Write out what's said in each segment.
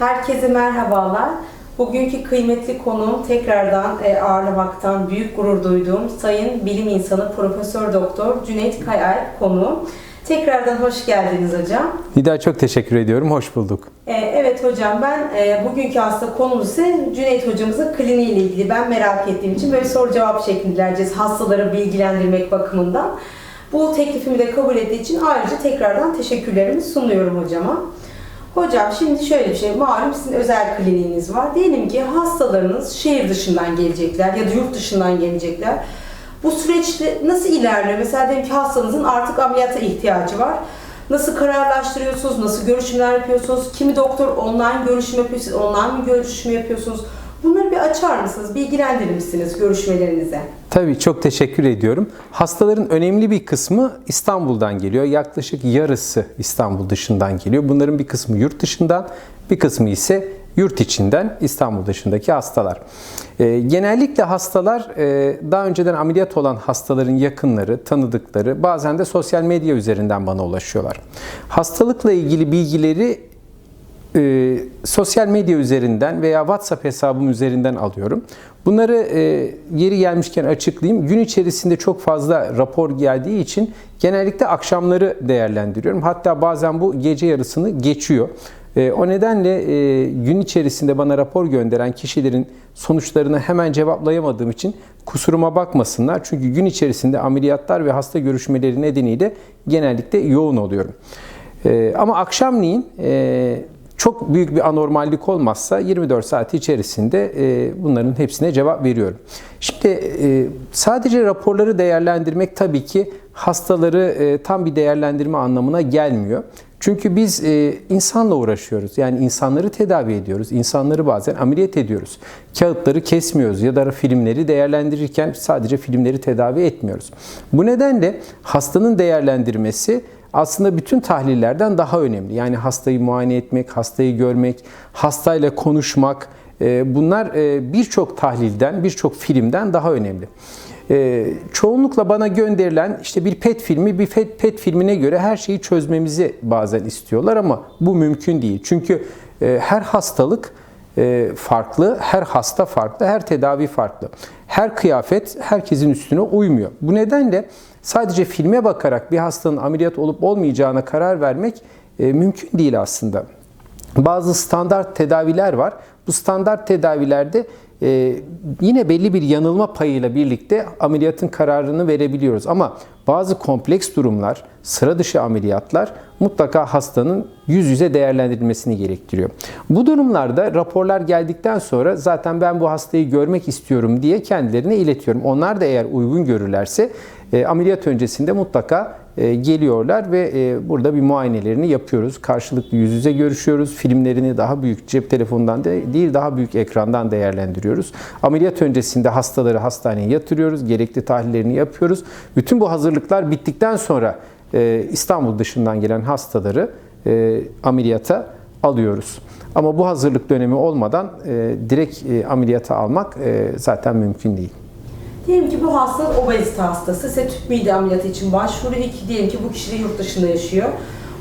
Herkese merhabalar. Bugünkü kıymetli konuğum tekrardan e, ağırlamaktan büyük gurur duyduğum Sayın Bilim İnsanı Profesör Doktor Cüneyt Kayal konuğum. Tekrardan hoş geldiniz hocam. Nida çok teşekkür ediyorum. Hoş bulduk. E, evet hocam ben e, bugünkü hasta konumuz ise Cüneyt hocamızın kliniği ile ilgili. Ben merak ettiğim için böyle soru cevap şeklinde ilerleyeceğiz hastaları bilgilendirmek bakımından. Bu teklifimi de kabul ettiği için ayrıca tekrardan teşekkürlerimi sunuyorum hocama. Hocam şimdi şöyle bir şey, malum sizin özel kliniğiniz var. Diyelim ki hastalarınız şehir dışından gelecekler ya da yurt dışından gelecekler. Bu süreçte nasıl ilerliyor? Mesela diyelim ki hastanızın artık ameliyata ihtiyacı var. Nasıl kararlaştırıyorsunuz? Nasıl görüşümler yapıyorsunuz? Kimi doktor online görüşüm yapıyor, siz online mi görüşme yapıyorsunuz? Bunları bir açar mısınız? Bilgilendirir misiniz görüşmelerinize? Tabii çok teşekkür ediyorum. Hastaların önemli bir kısmı İstanbul'dan geliyor. Yaklaşık yarısı İstanbul dışından geliyor. Bunların bir kısmı yurt dışından, bir kısmı ise yurt içinden İstanbul dışındaki hastalar. Ee, genellikle hastalar e, daha önceden ameliyat olan hastaların yakınları, tanıdıkları bazen de sosyal medya üzerinden bana ulaşıyorlar. Hastalıkla ilgili bilgileri e, sosyal medya üzerinden veya WhatsApp hesabım üzerinden alıyorum. Bunları e, yeri gelmişken açıklayayım. Gün içerisinde çok fazla rapor geldiği için genellikle akşamları değerlendiriyorum. Hatta bazen bu gece yarısını geçiyor. E, o nedenle e, gün içerisinde bana rapor gönderen kişilerin sonuçlarını hemen cevaplayamadığım için kusuruma bakmasınlar. Çünkü gün içerisinde ameliyatlar ve hasta görüşmeleri nedeniyle genellikle yoğun oluyorum. E, ama akşamleyin e, çok büyük bir anormallik olmazsa 24 saat içerisinde e, bunların hepsine cevap veriyorum. Şimdi e, sadece raporları değerlendirmek tabii ki hastaları e, tam bir değerlendirme anlamına gelmiyor. Çünkü biz e, insanla uğraşıyoruz. Yani insanları tedavi ediyoruz. İnsanları bazen ameliyat ediyoruz. Kağıtları kesmiyoruz ya da filmleri değerlendirirken sadece filmleri tedavi etmiyoruz. Bu nedenle hastanın değerlendirmesi aslında bütün tahlillerden daha önemli. Yani hastayı muayene etmek, hastayı görmek, hastayla konuşmak e, bunlar e, birçok tahlilden, birçok filmden daha önemli. E, çoğunlukla bana gönderilen işte bir PET filmi, bir PET filmine göre her şeyi çözmemizi bazen istiyorlar ama bu mümkün değil. Çünkü her hastalık farklı, her hasta farklı, her tedavi farklı. Her kıyafet herkesin üstüne uymuyor. Bu nedenle sadece filme bakarak bir hastanın ameliyat olup olmayacağına karar vermek e, mümkün değil aslında. Bazı standart tedaviler var. Bu standart tedavilerde e, yine belli bir yanılma payıyla birlikte ameliyatın kararını verebiliyoruz. Ama bazı kompleks durumlar, sıra dışı ameliyatlar mutlaka hastanın yüz yüze değerlendirilmesini gerektiriyor. Bu durumlarda raporlar geldikten sonra zaten ben bu hastayı görmek istiyorum diye kendilerine iletiyorum. Onlar da eğer uygun görürlerse e, ameliyat öncesinde mutlaka e, geliyorlar ve e, burada bir muayenelerini yapıyoruz. Karşılıklı yüz yüze görüşüyoruz. Filmlerini daha büyük cep telefonundan değil daha büyük ekrandan değerlendiriyoruz. Ameliyat öncesinde hastaları hastaneye yatırıyoruz. Gerekli tahlillerini yapıyoruz. Bütün bu hazırlıklar bittikten sonra İstanbul dışından gelen hastaları ameliyata alıyoruz. Ama bu hazırlık dönemi olmadan direkt ameliyata almak zaten mümkün değil. Diyelim ki bu hasta obezite hastası, size tüp mide ameliyatı için başvuruyor ki diyelim ki bu kişi de yurt dışında yaşıyor.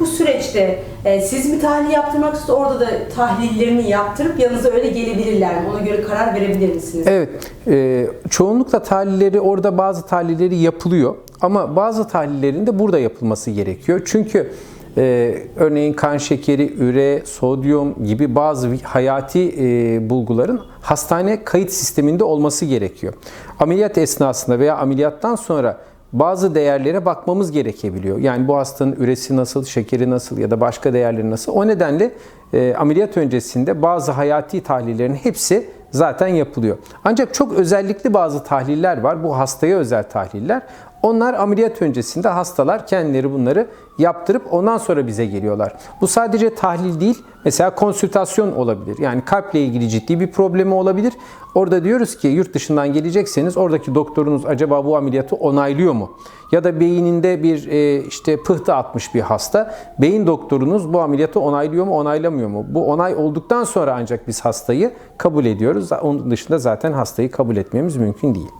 Bu süreçte e, siz mi tahlil yaptırmak istiyorsunuz? Orada da tahlillerini yaptırıp yanınıza öyle gelebilirler mi? Ona göre karar verebilir misiniz? Evet. E, çoğunlukla tahlilleri orada bazı tahlilleri yapılıyor. Ama bazı tahlillerin de burada yapılması gerekiyor. Çünkü ee, örneğin kan şekeri, üre, sodyum gibi bazı hayati e, bulguların hastane kayıt sisteminde olması gerekiyor. Ameliyat esnasında veya ameliyattan sonra bazı değerlere bakmamız gerekebiliyor. Yani bu hastanın üresi nasıl, şekeri nasıl ya da başka değerleri nasıl. O nedenle e, ameliyat öncesinde bazı hayati tahlillerin hepsi zaten yapılıyor. Ancak çok özellikli bazı tahliller var. Bu hastaya özel tahliller. Onlar ameliyat öncesinde hastalar kendileri bunları yaptırıp ondan sonra bize geliyorlar. Bu sadece tahlil değil, mesela konsültasyon olabilir. Yani kalple ilgili ciddi bir problemi olabilir. Orada diyoruz ki yurt dışından gelecekseniz oradaki doktorunuz acaba bu ameliyatı onaylıyor mu? Ya da beyninde bir e, işte pıhtı atmış bir hasta. Beyin doktorunuz bu ameliyatı onaylıyor mu, onaylamıyor mu? Bu onay olduktan sonra ancak biz hastayı kabul ediyoruz. Onun dışında zaten hastayı kabul etmemiz mümkün değil.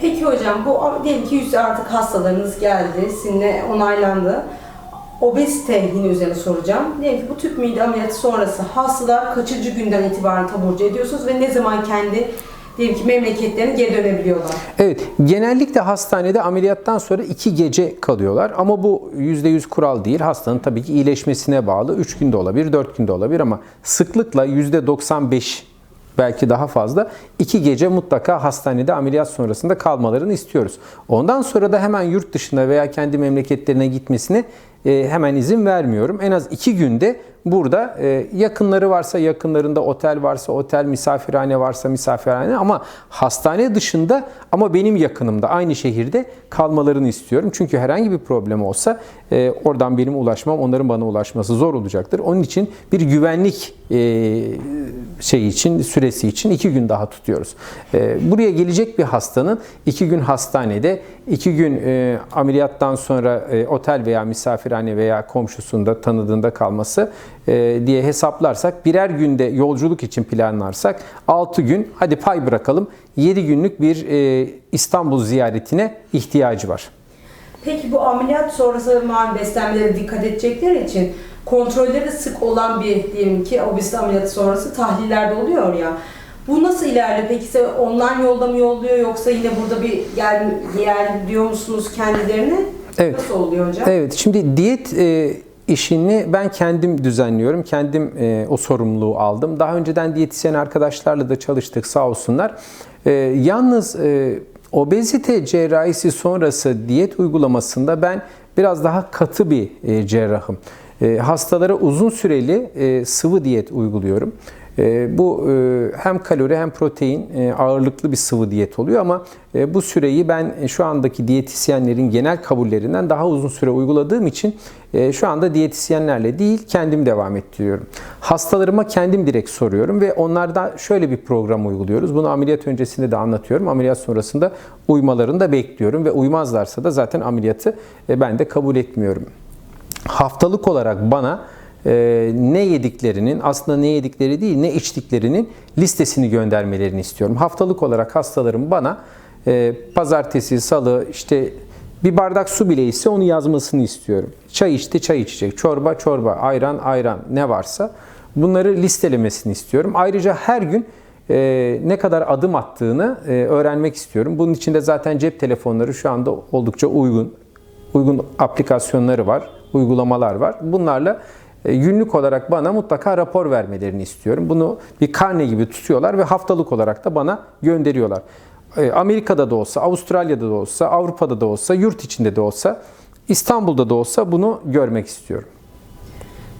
Peki hocam bu diyelim ki yüz artık hastalarınız geldi, sizinle onaylandı. obezite yine üzerine soracağım. Diyelim ki bu tüp mide ameliyatı sonrası hastalar kaçıncı günden itibaren taburcu ediyorsunuz ve ne zaman kendi diyelim ki memleketlerine geri dönebiliyorlar? Evet, genellikle hastanede ameliyattan sonra 2 gece kalıyorlar ama bu %100 kural değil. Hastanın tabii ki iyileşmesine bağlı. 3 günde olabilir, 4 günde olabilir ama sıklıkla %95 belki daha fazla 2 gece mutlaka hastanede ameliyat sonrasında kalmalarını istiyoruz. Ondan sonra da hemen yurt dışına veya kendi memleketlerine gitmesine e, hemen izin vermiyorum. En az 2 günde burada e, yakınları varsa yakınlarında otel varsa otel, misafirhane varsa misafirhane ama hastane dışında ama benim yakınımda aynı şehirde kalmalarını istiyorum. Çünkü herhangi bir problem olsa e, oradan benim ulaşmam, onların bana ulaşması zor olacaktır. Onun için bir güvenlik e, şey için, süresi için iki gün daha tutuyoruz. E, buraya gelecek bir hastanın iki gün hastanede, iki gün e, ameliyattan sonra e, otel veya misafirhane veya komşusunda tanıdığında kalması e, diye hesaplarsak birer günde yolculuk için planlarsak 6 gün hadi pay bırakalım 7 günlük bir e, İstanbul ziyaretine ihtiyacı var. Peki bu ameliyat sonrası malum beslenmelere dikkat edecekleri için kontrolleri sık olan bir diyelim ki obezite ameliyatı sonrası tahliller de oluyor ya. Bu nasıl ilerliyor? Peki size online yolda mı yolluyor yoksa yine burada bir gel, gel diyor musunuz kendilerine? Evet. Nasıl oluyor hocam? Evet, şimdi diyet e, işini ben kendim düzenliyorum. Kendim e, o sorumluluğu aldım. Daha önceden diyetisyen arkadaşlarla da çalıştık sağ olsunlar. E, yalnız e, obezite cerrahisi sonrası diyet uygulamasında ben biraz daha katı bir e, cerrahım. E, hastalara uzun süreli e, sıvı diyet uyguluyorum. E, Bu e, hem kalori hem protein e, ağırlıklı bir sıvı diyet oluyor ama e, bu süreyi ben şu andaki diyetisyenlerin genel kabullerinden daha uzun süre uyguladığım için şu anda diyetisyenlerle değil kendim devam ettiriyorum. Hastalarıma kendim direkt soruyorum ve onlarda şöyle bir program uyguluyoruz. Bunu ameliyat öncesinde de anlatıyorum. Ameliyat sonrasında uymalarını da bekliyorum ve uymazlarsa da zaten ameliyatı ben de kabul etmiyorum. Haftalık olarak bana ne yediklerinin aslında ne yedikleri değil ne içtiklerinin listesini göndermelerini istiyorum. Haftalık olarak hastalarım bana e, pazartesi, salı işte bir bardak su bile ise onu yazmasını istiyorum. Çay içti, çay içecek. Çorba, çorba, ayran, ayran ne varsa bunları listelemesini istiyorum. Ayrıca her gün e, ne kadar adım attığını e, öğrenmek istiyorum. Bunun için de zaten cep telefonları şu anda oldukça uygun. Uygun aplikasyonları var, uygulamalar var. Bunlarla e, günlük olarak bana mutlaka rapor vermelerini istiyorum. Bunu bir karne gibi tutuyorlar ve haftalık olarak da bana gönderiyorlar. E, Amerika'da da olsa, Avustralya'da da olsa, Avrupa'da da olsa, yurt içinde de olsa, İstanbul'da da olsa bunu görmek istiyorum.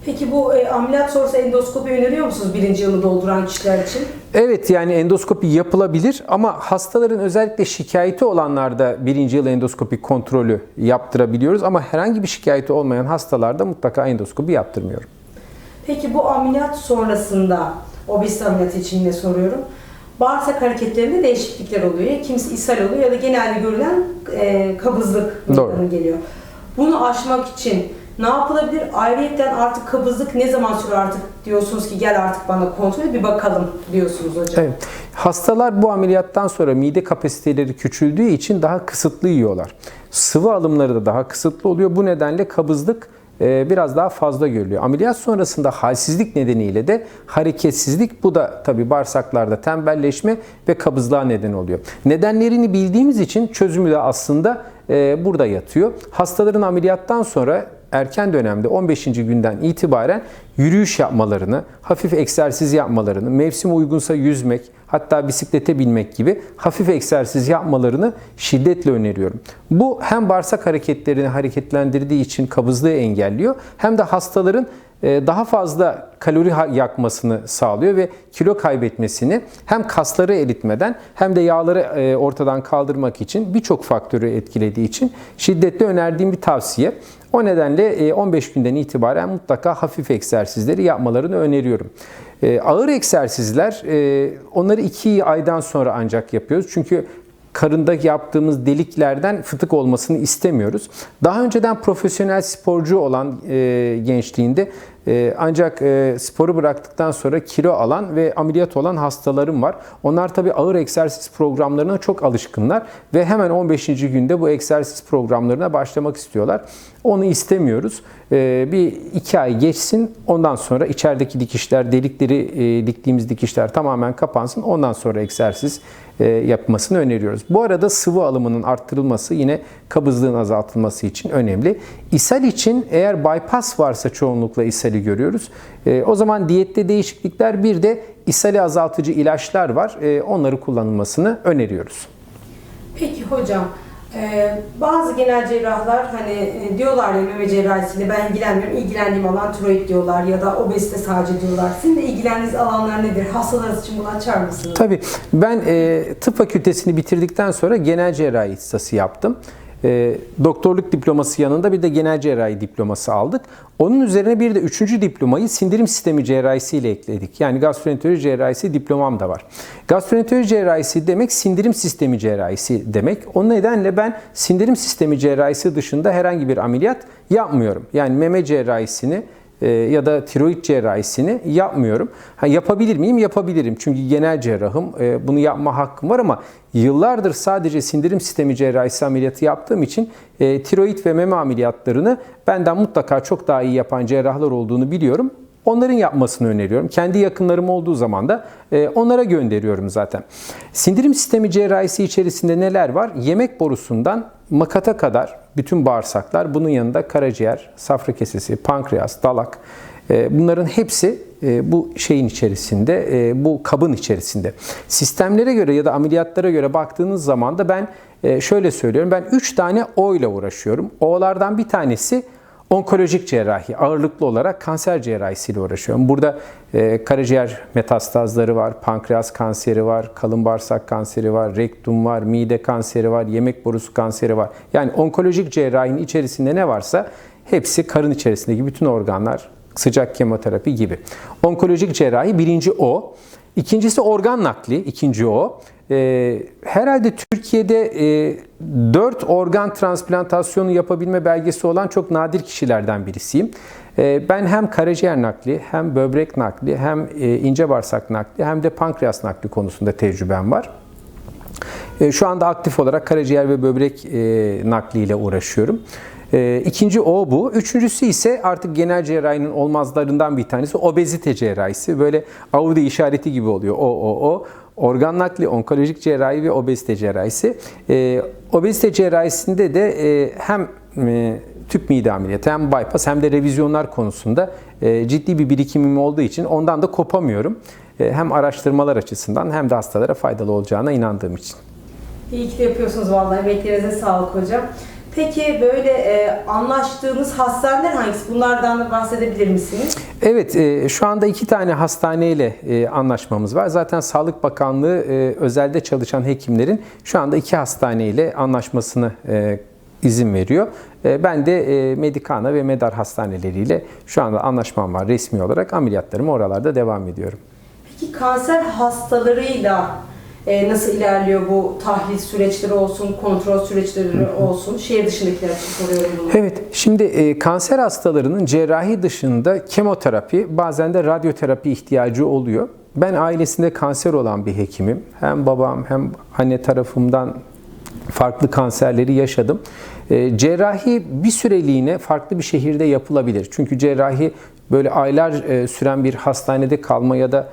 Peki bu e, ameliyat sonrası endoskopi öneriyor musunuz birinci yılı dolduran kişiler için? Evet yani endoskopi yapılabilir ama hastaların özellikle şikayeti olanlarda birinci yıl endoskopi kontrolü yaptırabiliyoruz ama herhangi bir şikayeti olmayan hastalarda mutlaka endoskopi yaptırmıyorum. Peki bu ameliyat sonrasında, obezite ameliyatı için yine soruyorum. Bağırsak hareketlerinde değişiklikler oluyor. Ya kimisi ishal oluyor ya da genelde görülen e, kabızlık meydana geliyor. Bunu aşmak için ne yapılabilir? Ayrıyeten artık kabızlık ne zaman sürer artık diyorsunuz ki gel artık bana kontrol bir bakalım diyorsunuz hocam. Evet. Hastalar bu ameliyattan sonra mide kapasiteleri küçüldüğü için daha kısıtlı yiyorlar. Sıvı alımları da daha kısıtlı oluyor. Bu nedenle kabızlık e, biraz daha fazla görülüyor. Ameliyat sonrasında halsizlik nedeniyle de hareketsizlik bu da tabi bağırsaklarda tembelleşme ve kabızlığa neden oluyor. Nedenlerini bildiğimiz için çözümü de aslında e, burada yatıyor. Hastaların ameliyattan sonra erken dönemde 15. günden itibaren yürüyüş yapmalarını, hafif egzersiz yapmalarını, mevsim uygunsa yüzmek, hatta bisiklete binmek gibi hafif egzersiz yapmalarını şiddetle öneriyorum. Bu hem bağırsak hareketlerini hareketlendirdiği için kabızlığı engelliyor hem de hastaların e, daha fazla kalori yakmasını sağlıyor ve kilo kaybetmesini hem kasları eritmeden hem de yağları e, ortadan kaldırmak için birçok faktörü etkilediği için şiddetle önerdiğim bir tavsiye. O nedenle e, 15 günden itibaren mutlaka hafif egzersizleri yapmalarını öneriyorum. E, Ağır egzersizler e, onları 2 aydan sonra ancak yapıyoruz. Çünkü karında yaptığımız deliklerden fıtık olmasını istemiyoruz. Daha önceden profesyonel sporcu olan e, gençliğinde e, ancak e, sporu bıraktıktan sonra kilo alan ve ameliyat olan hastalarım var. Onlar tabii ağır egzersiz programlarına çok alışkınlar ve hemen 15. günde bu egzersiz programlarına başlamak istiyorlar. Onu istemiyoruz. Ee, bir iki ay geçsin. Ondan sonra içerideki dikişler, delikleri e, diktiğimiz dikişler tamamen kapansın. Ondan sonra egzersiz yapmasını öneriyoruz. Bu arada sıvı alımının arttırılması yine kabızlığın azaltılması için önemli. İshal için eğer bypass varsa çoğunlukla ishali görüyoruz. E, o zaman diyette değişiklikler bir de ishali azaltıcı ilaçlar var. E, onları kullanılmasını öneriyoruz. Peki hocam, e, bazı genel cerrahlar hani e, diyorlar ya meme cerrahisiyle ben ilgilenmiyorum, ilgilendiğim alan tiroid diyorlar ya da obezite sadece diyorlar. Sizin de ilgilendiğiniz alanlar nedir? Hastalarınız için bunu açar mısınız? Tabii ben e, tıp fakültesini bitirdikten sonra genel cerrahi ihtisası yaptım. E, doktorluk diploması yanında bir de genel cerrahi diploması aldık. Onun üzerine bir de üçüncü diplomayı sindirim sistemi cerrahisi ile ekledik. Yani gastroenteroloji cerrahisi diplomam da var. Gastroenteroloji cerrahisi demek sindirim sistemi cerrahisi demek. O nedenle ben sindirim sistemi cerrahisi dışında herhangi bir ameliyat yapmıyorum. Yani meme cerrahisini ya da tiroid cerrahisini yapmıyorum. Ha, yapabilir miyim? Yapabilirim. Çünkü genel cerrahım. e, Bunu yapma hakkım var ama yıllardır sadece sindirim sistemi cerrahisi ameliyatı yaptığım için e, tiroid ve meme ameliyatlarını benden mutlaka çok daha iyi yapan cerrahlar olduğunu biliyorum. Onların yapmasını öneriyorum. Kendi yakınlarım olduğu zaman da e, onlara gönderiyorum zaten. Sindirim sistemi cerrahisi içerisinde neler var? Yemek borusundan makata kadar bütün bağırsaklar, bunun yanında karaciğer, safra kesesi, pankreas, dalak, e, bunların hepsi e, bu şeyin içerisinde, bu kabın içerisinde. Sistemlere göre ya da ameliyatlara göre baktığınız zaman da ben şöyle söylüyorum. Ben 3 tane O ile uğraşıyorum. O'lardan bir tanesi onkolojik cerrahi, ağırlıklı olarak kanser cerrahisiyle uğraşıyorum. Burada e, karaciğer metastazları var, pankreas kanseri var, kalın bağırsak kanseri var, rektum var, mide kanseri var, yemek borusu kanseri var. Yani onkolojik cerrahinin içerisinde ne varsa hepsi karın içerisindeki bütün organlar, sıcak kemoterapi gibi. Onkolojik cerrahi birinci o. İkincisi organ nakli, ikinci o. Ee, herhalde Türkiye'de e, 4 organ transplantasyonu yapabilme belgesi olan çok nadir kişilerden birisiyim. Ee, ben hem karaciğer nakli, hem böbrek nakli, hem e, ince bağırsak nakli, hem de pankreas nakli konusunda tecrübem var. E, Şu anda aktif olarak karaciğer ve böbrek e, nakliyle uğraşıyorum. E, İkinci o bu. Üçüncüsü ise artık genel cerrahinin olmazlarından bir tanesi obezite cerrahisi. Böyle Audi işareti gibi oluyor. O, o, o. Organ nakli, onkolojik cerrahi ve obezite cerrahisi. E, obezite cerrahisinde de e, hem e, tüp mide ameliyatı hem bypass hem de revizyonlar konusunda e, ciddi bir birikimim olduğu için ondan da kopamıyorum. E, hem araştırmalar açısından hem de hastalara faydalı olacağına inandığım için. İyi ki de yapıyorsunuz vallahi. Emeklerinize sağlık hocam. Peki böyle e, anlaştığınız hastaneler hangisi? Bunlardan da bahsedebilir misiniz? Evet, e, şu anda iki tane hastaneyle e, anlaşmamız var. Zaten Sağlık Bakanlığı e, özelde çalışan hekimlerin şu anda iki hastaneyle anlaşmasını e, izin veriyor. E, ben de e, Medikana ve Medar hastaneleriyle şu anda anlaşmam var resmi olarak. Ameliyatlarıma oralarda devam ediyorum. Peki kanser hastalarıyla e, nasıl ilerliyor bu tahlil süreçleri olsun, kontrol süreçleri olsun? Şehir dışındakiler için soruyorum bunu. Evet, şimdi e, kanser hastalarının cerrahi dışında kemoterapi, bazen de radyoterapi ihtiyacı oluyor. Ben ailesinde kanser olan bir hekimim. Hem babam hem anne tarafımdan farklı kanserleri yaşadım. E, cerrahi bir süreliğine farklı bir şehirde yapılabilir. Çünkü cerrahi böyle aylar e, süren bir hastanede kalma ya da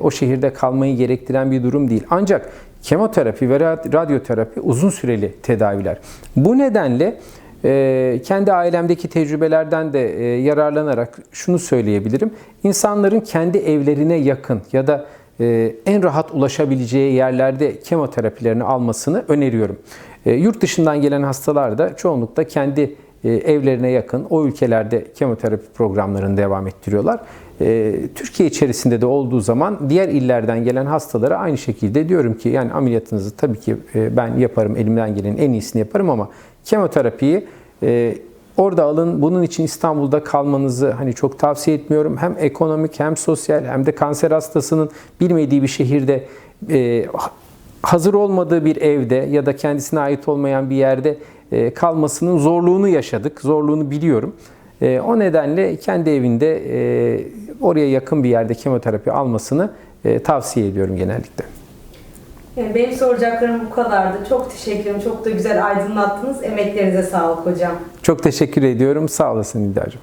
o şehirde kalmayı gerektiren bir durum değil. Ancak kemoterapi ve rad- radyoterapi uzun süreli tedaviler. Bu nedenle e, kendi ailemdeki tecrübelerden de e, yararlanarak şunu söyleyebilirim. İnsanların kendi evlerine yakın ya da e, en rahat ulaşabileceği yerlerde kemoterapilerini almasını öneriyorum. E, Yurt dışından gelen hastalar da çoğunlukla kendi e, evlerine yakın o ülkelerde kemoterapi programlarını devam ettiriyorlar. E, Türkiye içerisinde de olduğu zaman diğer illerden gelen hastalara aynı şekilde diyorum ki yani ameliyatınızı tabii ki e, ben yaparım elimden gelenin en iyisini yaparım ama kemoterapiyi e, orada alın. Bunun için İstanbul'da kalmanızı hani çok tavsiye etmiyorum. Hem ekonomik hem sosyal hem de kanser hastasının bilmediği bir şehirde e, hazır olmadığı bir evde ya da kendisine ait olmayan bir yerde kalmasının zorluğunu yaşadık. Zorluğunu biliyorum. E, O nedenle kendi evinde e, oraya yakın bir yerde kemoterapi almasını e, tavsiye ediyorum genellikle. Yani benim soracaklarım bu kadardı. Çok teşekkür ederim. Çok da güzel aydınlattınız. Emeklerinize sağlık hocam. Çok teşekkür ediyorum. Sağ olasın İddia'cığım.